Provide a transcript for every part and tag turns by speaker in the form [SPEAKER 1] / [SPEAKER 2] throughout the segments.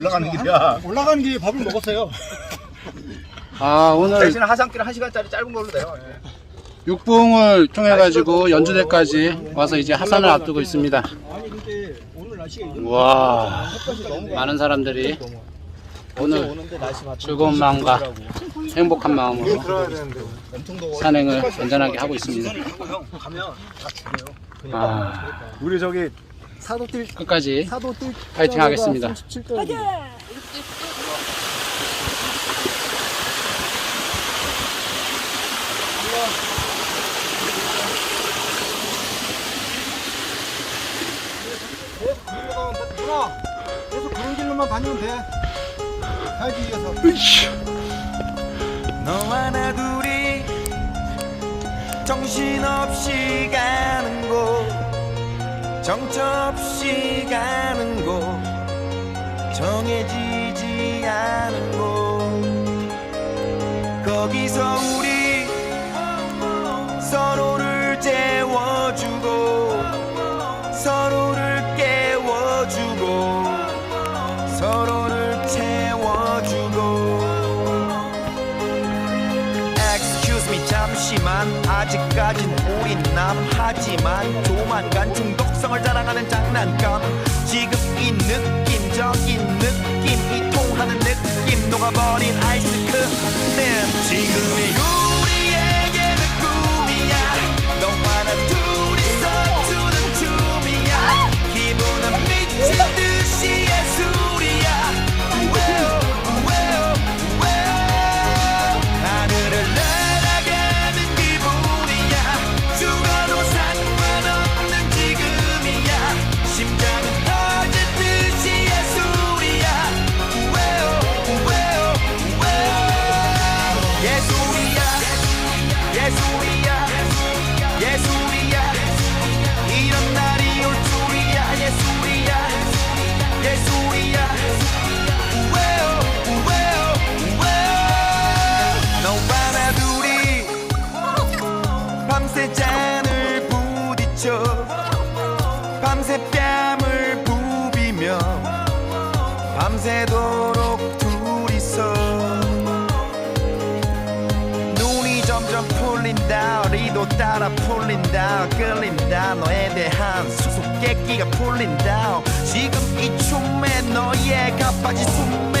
[SPEAKER 1] 올라가는 길이야.
[SPEAKER 2] 올라가는 길에 밥을 먹었어요.
[SPEAKER 3] 아 오늘
[SPEAKER 1] 대신 하산길 1시간짜리 짧은 걸로 내요.
[SPEAKER 3] 육봉을 통해 가지고 연주대까지 와서 이제 하산을 앞두고 있습니다.
[SPEAKER 2] 아니 근데 오늘 날씨가 이렇게
[SPEAKER 3] 와
[SPEAKER 2] 너무
[SPEAKER 3] 많은 사람들이 오늘
[SPEAKER 2] 오는데 날씨 맞
[SPEAKER 3] 즐거운 마음과 행복한 마음으로
[SPEAKER 1] 엄청 더워.
[SPEAKER 3] 산행을 안전하게 하고 있습니다.
[SPEAKER 1] 형 가면 다 죽어요.
[SPEAKER 3] 아
[SPEAKER 2] 우리 저기 사도 뛸
[SPEAKER 3] 끝까지
[SPEAKER 2] 사도 뛸
[SPEAKER 3] 파이팅 하겠습니다.
[SPEAKER 2] 37도. 계속 그런 길로만 다니면 돼. 살기 위해서.
[SPEAKER 4] 너와 나 둘이 정신없이 가는 곳 정처없이 가는 곳 정해지지 않은 곳. 거기서 우리 서로를 재워주고 서로를 깨워주고 서로를 채워주고. Excuse me 잠시만. 아직까진 우린 남하지만 조만간 중독성을 자랑하는 장난감. 지금 이 느낌 저긴 느낌 이 통하는 느낌 녹아버린 아이스크림 예술이야 예술이야 이런 날이 올 줄이야. 예술이야 예술이야 우에요 우에요 우에요. 너와 나 둘이 밤새 잔을 부딪혀 밤새 뺨을 부비며 밤새도록 점점 풀린다. 리도 따라 풀린다. 끌린다. 너에 대한 수수께끼가 풀린다. 지금 이 춤에 너의 가빠지 숨에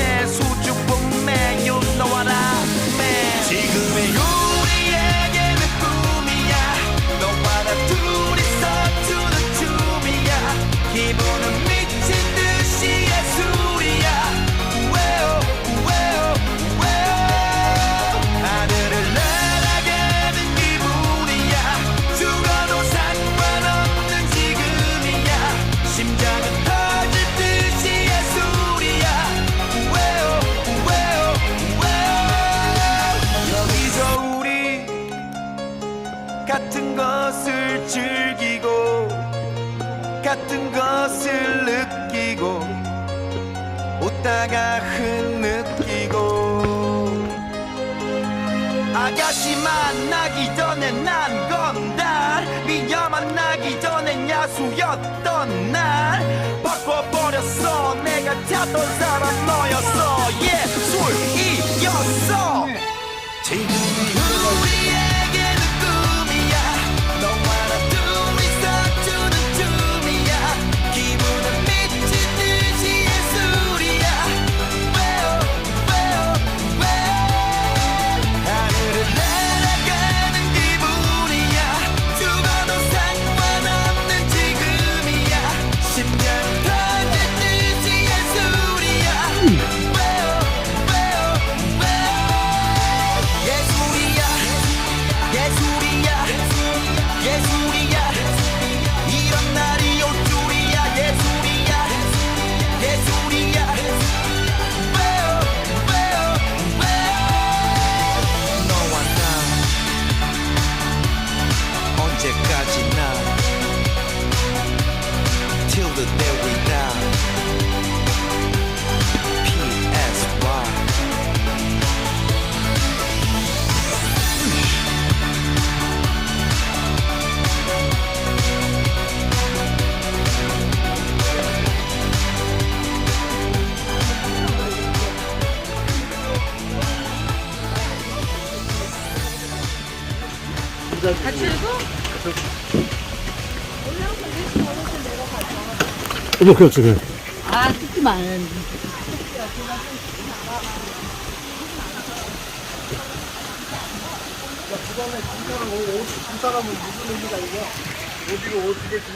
[SPEAKER 4] 웃다가 흐느끼고 아가씨 만나기 전에 난 건달 미녀 만나기 전엔 야수였던 날 바꿔버렸어. 내가 찾던 사람 너였어. 예 the day we die. PSY.
[SPEAKER 5] 가출구? 어?
[SPEAKER 6] 네, 그렇죠. 그.
[SPEAKER 5] 아, 듣지만.
[SPEAKER 2] 두 사람은 무슨 의미가 이게 어디로 어떻게 줄